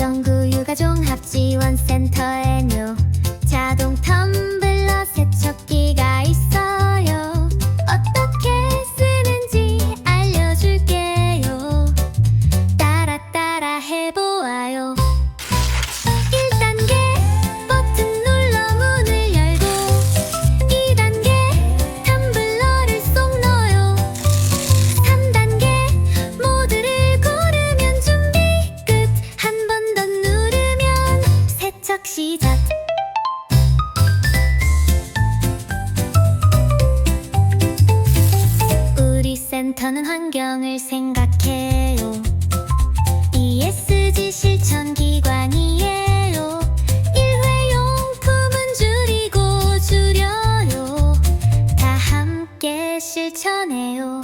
안전구 육아종 합지원센터에 노 자동 텀블러 세척기가 있어요. 어떻게 쓰는지 알려줄게요. 따라 따라 해보아요. 시작. 우리 센터는 환경을 생각해요. ESG 실천 기관이에요. 일회용품은 줄이고 줄여요. 다 함께 실천해요.